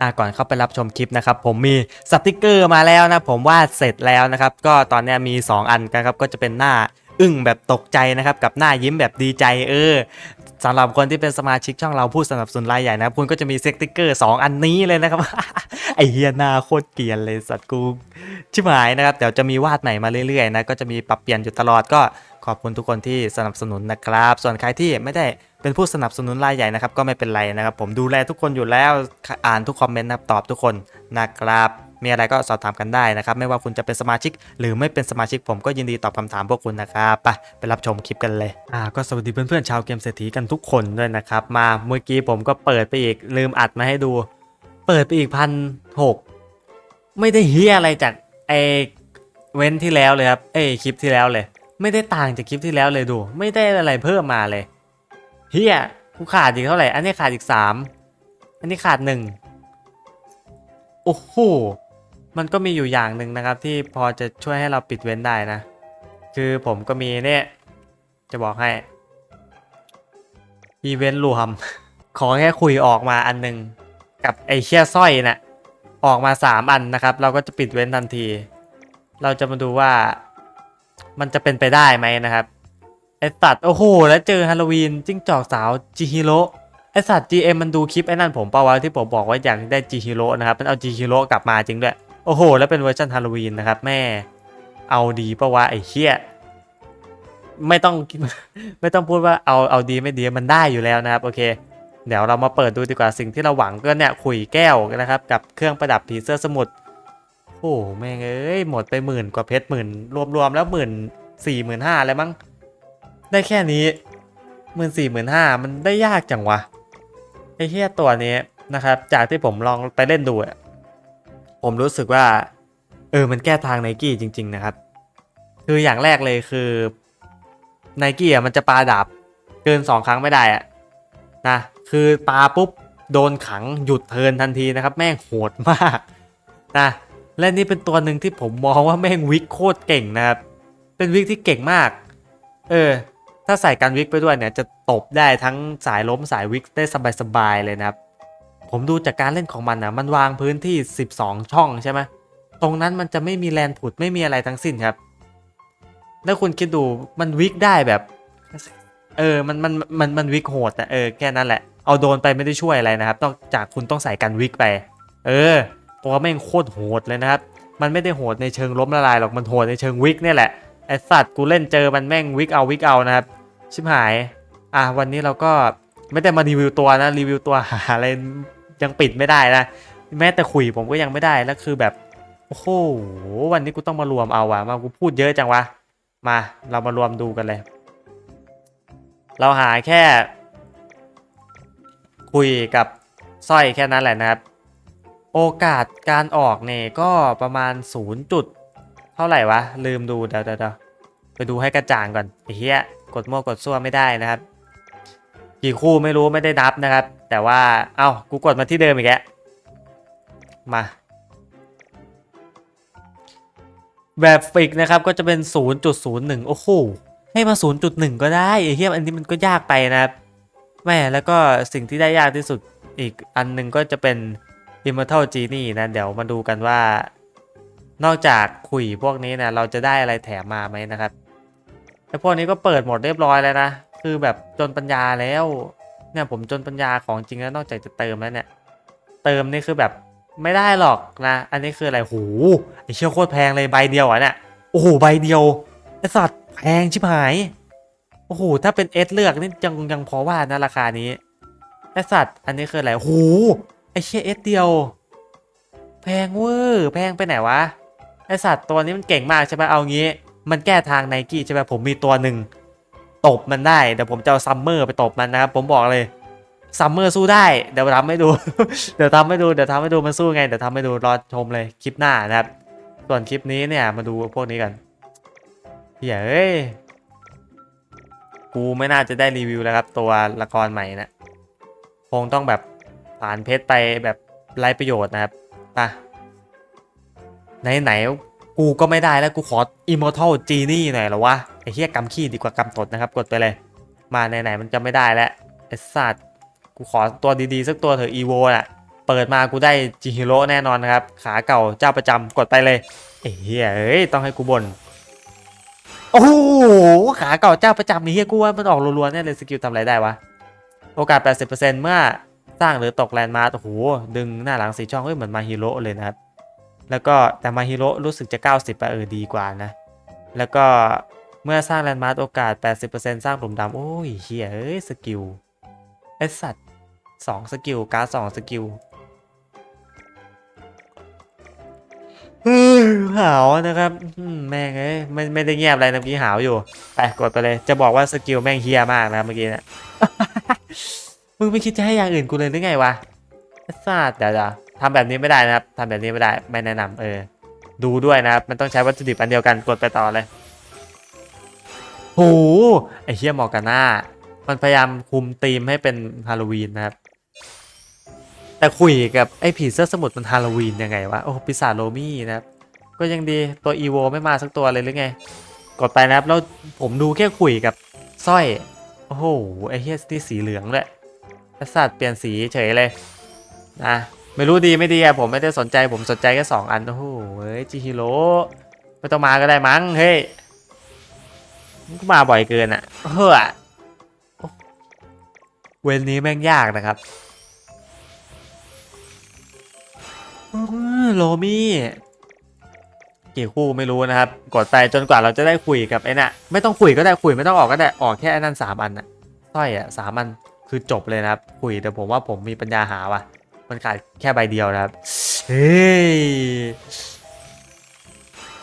อะก่อนเข้าไปรับชมคลิปนะครับผมมีสติกเกอร์มาแล้วนะผมวาดเสร็จแล้วนะครับก็ตอนนี้มี 2 อันกันครับก็จะเป็นหน้าอึ้งแบบตกใจนะครับกับหน้ายิ้มแบบดีใจเออ สำหรับคนที่เป็นสมาชิกช่องเราผู้สนับสนุนรายใหญ่นะครับคุณก็จะมีสติกเกอร์2อันนี้เลยนะครับ ไอเฮียนาโคตรเกรียนเลยสัตว์กูชิบหายนะครับเดี๋ยวจะมีวาดใหม่มาเรื่อยๆนะก็จะมีปรับเปลี่ยนอยู่ตลอดก็ขอบคุณทุกคนที่สนับสนุนนะครับ ส่วนใครที่ไม่ได้เป็นผู้สนับสนุนรายใหญ่นะครับ ก็ไม่เป็นไรนะครับ ผมดูแลทุกคนอยู่แล้วอ่านทุกคอมเมนต์นะครับตอบทุกคนนะครับ มีอะไรก็สอบถามกันได้นะครับ ไม่ว่าคุณจะเป็นสมาชิก หรือไม่เป็นสมาชิกผมก็ยินดีตอบคำถามพวกคุณนะครับไปไปรับชมคลิปกันเลยอ่าก็สวัสดีเพื่อนๆชาวเกมเศรษฐีกันทุกคนด้วยนะครับ มาเมื่อกี้ผมก็เปิดไปอีกลืมอัดมาให้ดู เปิดไปอีกพันหกไม่ได้เฮียอะไรจากไอเว้นที่แล้วเลยครับเอ้คลิปที่แล้วเลย ไม่ได้ต่างจากคลิปที่แล้วเลยดู ไม่ได้อะไรเพิ่มมาเลยเฮียกูขาดอีกเท่าไหร่ อันนี้ขาดอีกสามอันนี้ขาดหนึ่งโอ้โห มันก็มีอยู่อย่างหนึ่งนะครับที่พอจะช่วยให้เราปิดเว้นได้นะ คือผมก็มีเนี่ย จะบอกให้อีเวนต์รวม ขอแค่คุยออกมาอันหนึ่งกับไอ้เชี่ยสร้อยน่ะออกมา 3 อันนะครับ เราก็จะปิดเว้นทันที เราจะมาดูว่ามันจะเป็นไปได้ไหมนะครับไอสัตว์โอ้โห แล้วเจอฮาโลวีนจิ้งจอกสาวจิฮิโร่ไอสัตว์ GM มันดูคลิปไอ้นั่นผมเปล่าวะที่ผมบอกว่าอยากได้จิฮิโร่นะครับ มันเอาจิฮิโร่กลับมาจริงด้วย โอ้โห แล้วเป็นเวอร์ชันฮาโลวีนนะครับ แม่ เอาดีปะวะไอ้เหี้ยไม่ต้องไม่ต้องพูดว่าเอาเอาดีไม่ดีมันได้อยู่แล้วนะครับ โอเค เดี๋ยวเรามาเปิดดูดีกว่าสิ่งที่เราหวังก็เนี่ยขุยแก้วนะครับ กับเครื่องประดับผีเสื้อสมุทรโอ้แม่งเอ้ยหมดไปหมื่นกว่าเพชรหมื่นรวมๆแล้วหมื่นสี่หมื่นห้าแล้วมั้งได้แค่นี้หมื่นสี่หมื่นห้ามันได้ยากจังวะไอ้เหี้ยตัวนี้นะครับ จากที่ผมลองไปเล่นดูอะ ผมรู้สึกว่า เออมันแก้ทางไนกี้จริง ๆ นะครับ คืออย่างแรกเลยคือไนกี้อะมันจะปาดาบเกิน 2 ครั้งไม่ได้อะนะคือปาปุ๊บโดนขังหยุดเทินทันทีนะครับ แม่งโหดมากนะและนี่เป็นตัวหนึ่งที่ผมมองว่าแม่งวิกโคตรเก่งนะครับ เป็นวิกที่เก่งมาก เออ ถ้าใส่กันวิกไปด้วยเนี่ยจะตบได้ทั้งสายล้มสายวิกได้สบายๆเลยนะครับ ผมดูจากการเล่นของมันนะมันวางพื้นที่ 12 ช่องใช่ไหมตรงนั้นมันจะไม่มีแลนผุดไม่มีอะไรทั้งสิ้นครับ แล้วคุณคิดดูมันวิกได้แบบเออมันมันมันมันวิกโหดแต่เออแค่นั้นแหละเอาโดนไปไม่ได้ช่วยอะไรนะครับนอกจากคุณต้องใส่กันวิกไป เออตัวแม่งโคตรโหดเลยนะครับ มันไม่ได้โหดในเชิงล้มละลายหรอกมันโหดในเชิงวิกเนี่ยแหละไอสัตว์กูเล่นเจอมันแม่งวิกเอาวิกเอานะครับชิบหาย อะวันนี้เราก็ไม่ได้มารีวิวตัวนะรีวิวตัวหาอะไร ยังปิดไม่ได้นะแม้แต่คุยผมก็ยังไม่ได้แล้วคือแบบโอ้โหวันนี้กูต้องมารวมเอาว่ะมากูพูดเยอะจังวะมาเรามารวมดูกันเลย เราหาแค่ คุยกับสร้อยแค่นั้นแหละนะครับ โอกาสการออกเนี่ยก็ประมาณ0จุดเท่าไหร่วะ ลืมดูเดี๋ยวเดี๋ยวไปดูให้กระจ่างก่อนไอ้เหี้ยกดมั่วกดซั่วไม่ได้นะครับ กี่คู่ไม่รู้ไม่ได้นับนะครับ แต่ว่า เอ้า กูกดมาที่เดิมอีกแล้ว มา แบบฟิกนะครับก็จะเป็น 0.01 โอ้โห ให้มา 0.1 ก็ได้ไอ้เหี้ยอันนี้มันก็ยากไปนะครับแม่แล้วก็สิ่งที่ได้ยากที่สุดอีกอันหนึงก็จะเป็น Immortal Genie นะ เดี๋ยวมาดูกันว่า นอกจากคุยพวกนี้นะเราจะได้อะไรแถมมาไหมนะครับแต่พวกนี้ก็เปิดหมดเรียบร้อยแล้วนะ คือแบบจนปัญญาแล้ว เนี่ยผมจนปัญญาของจริงแล้วนอกจากจะเติมแล้วเนี่ย เติมนี่คือแบบไม่ได้หรอกนะ อันนี้คืออะไรโหไอเชี่ยโคตรแพงเลยใบเดียวอะเนี่ยโอ้โหใบเดียวไอสัตว์แพงชิบหายโอ้โหถ้าเป็นเอสเลือกนี่ยังยังพอว่านะราคานี้ไอสัตว์อันนี้คืออะไรโอ้โหไอเชี่ยเอสเดียว แพงเวอร์แพงไปไหนวะไอสัตว์ตัวนี้มันเก่งมากใช่ไหมเอางี้ มันแก้ทางไนกี้ใช่ไหมผมมีตัวหนึ่ง ตบมันได้เดี๋ยวผมจะเอาซัมเมอร์ไปตบมันนะครับผมบอกเลยซัมเมอร์สู้ได้เดี๋ยวทำให้ดู เดี๋ยวทำให้ดูเดี๋ยวทำให้ดูมันสู้ไงเดี๋ยวทำให้ดูรอชมเลยคลิปหน้านะครับ ส่วนคลิปนี้เนี่ยมาดูพวกนี้กันเฮ้ยกูไม่น่าจะได้รีวิวแล้วครับ ตัวละครใหม่นะคงต้องแบบผ่านเพชรไปแบบไร้ประโยชน์นะครับไปไหนไหนๆ กูก็ไม่ได้แล้วกูขอ Immortal Genie หน่อยเหรอวะไอ้เหี้ยกำขี้ดีกว่ากำตดนะครับ กดไปเลย มาไหนๆมันจะไม่ได้แล้วไอ้สัตว์กูขอตัวดีๆ สักตัวเถอะ Evo น่ะเปิดมากูได้จิฮิโร่แน่นอนนะครับ ขาเก่าเจ้าประจำกดไปเลยเอ้เหี้ยเอ้ยต้องให้กูบน่นโอ้โหขาเก่าเจ้าประจำนี่เฮียกูว่ามันออกรัวๆแน่เลยสกิลทำอะไรได้วะโอกาส 80%เมื่อสร้างหรือตกแลนด์มาร์คโอ้โหดึงหน้าหลังสีช่องเฮ้ยเหมือนมาฮีโร่เลยนะครับ แล้วก็แต่มาฮีโร่รู้สึกจะ 90ไปเออดีกว่านะ แล้วก็เมื่อสร้างแลนด์มาร์คโอกาส 80%สร้างหลุมดำโอ้ยเฮียเอ้ยสกิลไอสัตว์สองสกิลการ์ดสองสกิลเฮ้ยหาวนะครับแม่งเอ้ยไม่ไม่ได้เงียบอะไรนะเมื่อกี้หาวอยู่ไปกดไปเลยจะบอกว่าสกิลแม่งเฮียมากนะเมื่อกี้เนะมึงไม่คิดจะให้อย่างอื่นกูเลยหรือไงวะไอ้ซาดเดี๋ยวเดี๋ยว ทำแบบนี้ไม่ได้นะครับทำแบบนี้ไม่ได้ไม่แนะนำเออ ดูด้วยนะครับ มันต้องใช้วัตถุดิบอันเดียวกันกดไปต่อเลยโหไอเฮียมอร์กาน่ามันพยายามคุมธีมให้เป็นฮาโลวีนนะครับ แต่คุยกับไอผีเสื้อสมุทรมันฮาโลวีนยังไงวะโอ้ปีศาจโรมี่นะครับ ก็ยังดีตัวอีโวไม่มาสักตัวเลยหรือไง กดไปนะครับแล้วผมดูแค่คุยกับสร้อย โอ้โหไอเฮียนี่สีเหลืองเลยไอสัตว์เปลี่ยนสีเฉยเลยนะ ไม่รู้ดีไม่ดีอะผมไม่ได้สนใจผมสนใจแค่สองอันโอ้โหเฮ้ยจิฮิโร่ไม่ต้องมาก็ได้มั้งเฮ้ยมันก็มาบ่อยเกินอะเฮ้อเวนนี้แม่งยากนะครับโรมี่กี่คู่ไม่รู้นะครับ กดไปจนกว่าเราจะได้คุยกับไอ้น่ะไม่ต้องคุยก็ได้คุยไม่ต้องออกก็ได้ออกแค่ไอ้นั่นสามอันน่ะสร้อยอะสามอันคือจบเลยนะครับ คุยแต่ผมว่าผมมีปัญญาหาว่ะ มันขาดแค่ใบเดียวนะครับ เฮ้ย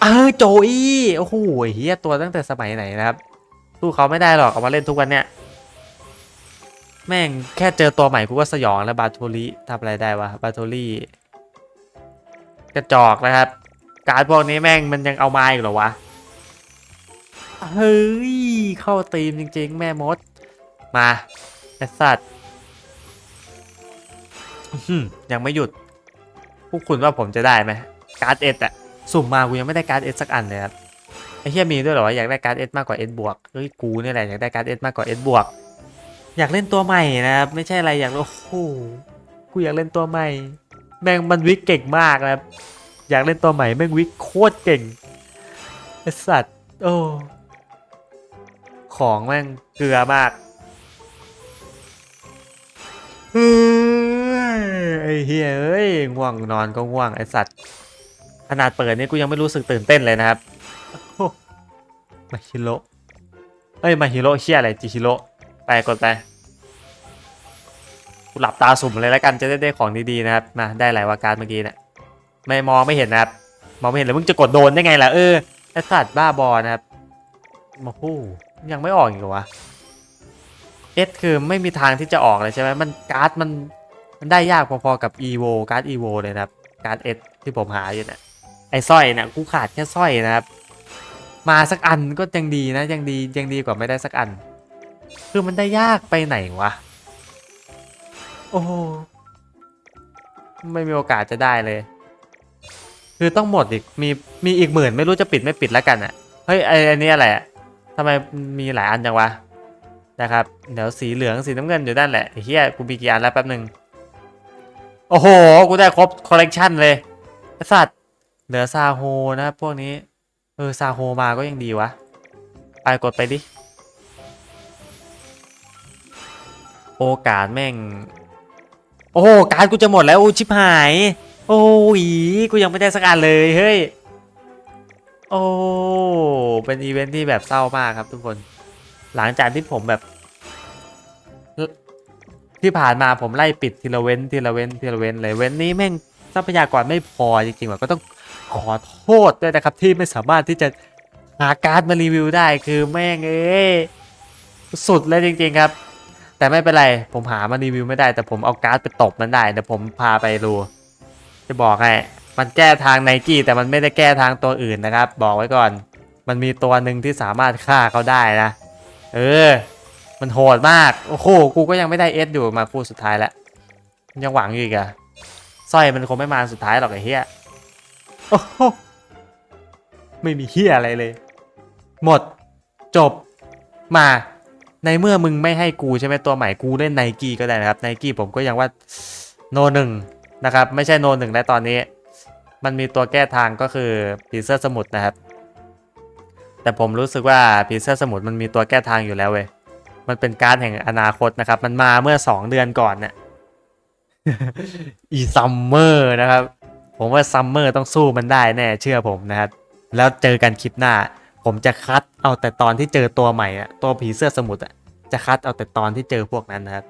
เออโจอี้โอ้โหเฮียตัวตั้งแต่สมัยไหนนะครับสู้เขาไม่ได้หรอกเอามาเล่นทุกวันเนี่ยแม่งแค่เจอตัวใหม่กูก็สยองแล้วบาโทลีทำอะไรได้วะบาโทลีกระจอกนะครับ การพวกนี้แม่งมันยังเอามาอีกเหรอวะเฮ้ยเข้าตีมจริง ๆ แม่มด มาไอสัตว์ ยังไม่หยุด พวกคุณว่าผมจะได้ไหมการ์ดเอสอะสุ่มมากูยังไม่ได้การ์ดเอสสักอันเลยครับไอ้เฮียมีด้วยเหรออยากได้การ์ดเอสมากกว่าเอสบวกเฮ้ยกูนี่แหละอยากได้การ์ดเอสมากกว่าเอสบวกอยากเล่นตัวใหม่นะครับไม่ใช่อะไรอยากโอ้โหกูอยากเล่นตัวใหม่ แม่งมันวิกเก่งมากนะครับอยากเล่นตัวใหม่แม่งวิกโคตรเก่งไอสัตว์โอ้ของแม่งเกลือมากเฮ้ยไอเฮียเอ้ยง่วงนอนก็ง่วงไอสัตว์ขนาดเปิดนี่กูยังไม่รู้สึกตื่นเต้นเลยนะครับมาฮิโร่เอ้ยมาฮิโร่เชี่ยอะไรจิฮิโร่ไปกดไปกูหลับตาสุ่มเลยแล้วกันจะได้ได้ของดีๆนะครับมาได้หลายวาการเมื่อกี้เนะไม่มองไม่เห็นนะครับมองไม่เห็นแล้วมึงจะกดโดนได้ไงล่ะเออไอสัตว์บ้าบอนะครับโอ้โหยังไม่ออกอีกเหรอวะเอสคือไม่มีทางที่จะออกเลยใช่ไหมมันการ์ดมัน มันได้ยากพอๆกับ EVO การ์ด EVO เลยนะครับ การ์ดเอสที่ผมหาอยู่เนี่ยไอ้สร้อยเนี่ยกูขาดแค่สร้อยนะครับ มาสักอันก็ยังดีนะยังดียังดีกว่าไม่ได้สักอัน คือมันได้ยากไปไหนวะ โอ้ไม่มีโอกาสจะได้เลย คือต้องหมดอีกมีมีอีกหมื่นไม่รู้จะปิดไม่ปิดแล้วกันอะเฮ้ยไออันนี้อะไรอะทำไมมีหลายอันจังวะนะครับเดี๋ยวสีเหลืองสีน้ำเงินอยู่ด้านแหละไอ้เฮียกูมีกี่อันแล้วแป๊บหนึ่ง โอ้โห กูได้ครบคอลเลกชันเลยไอ้สัตว์เหลือซาโฮนะพวกนี้ เออซาโฮมาก็ยังดีวะ ไปกดไปดิ โอกาสแม่ง โอ้โการกูจะหมดแล้วชิบหาย โอ้ยกูยังไม่ได้สักอันเลยเฮ้ย โอ้ เป็นอีเวนท์ที่แบบเศร้ามากครับทุกคน หลังจากที่ผมแบบ ที่ผ่านมาผมไล่ปิดทีละเว้นทีละเว้นทีละเว้นเลยเว้นนี้แม่งทรัพยากรไม่พอจริงๆว่ะก็ต้องขอโทษด้วยนะครับที่ไม่สามารถที่จะหาการ์ดมารีวิวได้คือแม่งเอ้สุดเลยจริง ๆครับ แต่ไม่เป็นไรผมหามารีวิวไม่ได้ แต่ผมเอาการ์ดไปตบมันได้เดี๋ยวผมพาไปดูจะบอกให้มันแก้ทางไนกี้แต่มันไม่ได้แก้ทางตัวอื่นนะครับ บอกไว้ก่อน มันมีตัวหนึ่งที่สามารถฆ่าเขาได้นะ เออ มันโหดมาก โอ้โห กูก็ยังไม่ได้เอสอยู่มาคู่สุดท้ายแล้วยังหวังอยู่อีกอะสร้อยมันคงไม่มาสุดท้ายหรอกไอ้เหี้ยโอ้โหไม่มีเหี้ยอะไรเลย หมด จบ มา ในเมื่อมึงไม่ให้กูใช่ไหมตัวใหม่กูเล่นไนกี้ก็ได้นะครับไนกี้ผมก็ยังว่าโนหนึ่งนะครับ ไม่ใช่โนหนึ่งแล้วตอนนี้ มันมีตัวแก้ทางก็คือผีเสื้อสมุทรนะครับ แต่ผมรู้สึกว่าผีเสื้อสมุทรมันมีตัวแก้ทางอยู่แล้วเว้ย มันเป็นการดแห่งอนาคตนะครับ มันมาเมื่อ 2 เดือนก่อนเนี่ยอีซัมเมอร์นะครับ ผมว่าซัมเมอร์ต้องสู้มันได้แน่เชื่อผมนะครับ แล้วเจอกันคลิปหน้า ผมจะคัดเอาแต่ตอนที่เจอตัวใหม่อะตัวผีเสื้อสมุทรอะจะคัดเอาแต่ตอนที่เจอพวกนั้นนะครับ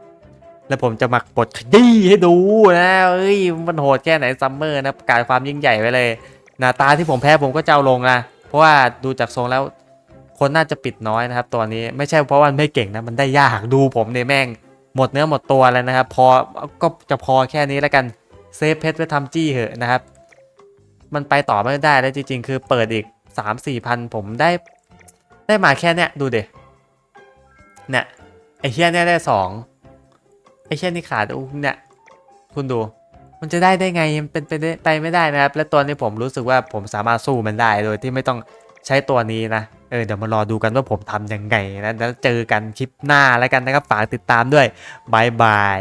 แล้วผมจะมากดขยี้ให้ดูนะเอ้ยมันโหดแค่ไหนซัมเมอร์นะประกาศความยิ่งใหญ่ไว้เลยหน้าตาที่ผมแพ้ผมก็จะเอาลงนะเพราะว่าดูจากทรงแล้ว คนน่าจะปิดน้อยนะครับ ตัวนี้ไม่ใช่เพราะว่ามันไม่เก่งนะมันได้ยากดูผมเนี่ยแม่ง หมดเนื้อหมดตัวแล้วนะครับ พอก็จะพอแค่นี้แล้วกันเซฟเพชรไว้ทำจี้เหอะนะครับ มันไปต่อไม่ได้แล้วจริง ๆ คือเปิดอีกสามสี่พันผมได้ ได้มาแค่เนี้ยดูเด็เนี่ยไอเชียเนี่ยได้สองไอเชียนี่ขาดอู้เนี่ยคุณดู มันจะได้ได้ไงมันเป็นไปได้ไปไม่ได้นะครับ และตัวนี้ผมรู้สึกว่าผมสามารถสู้มันได้โดยที่ไม่ต้องใช้ตัวนี้นะ เออเดี๋ยวมารอดูกันว่าผมทำยังไงนะแล้วเจอกันคลิปหน้าแล้วกันนะครับฝากติดตามด้วยบายบาย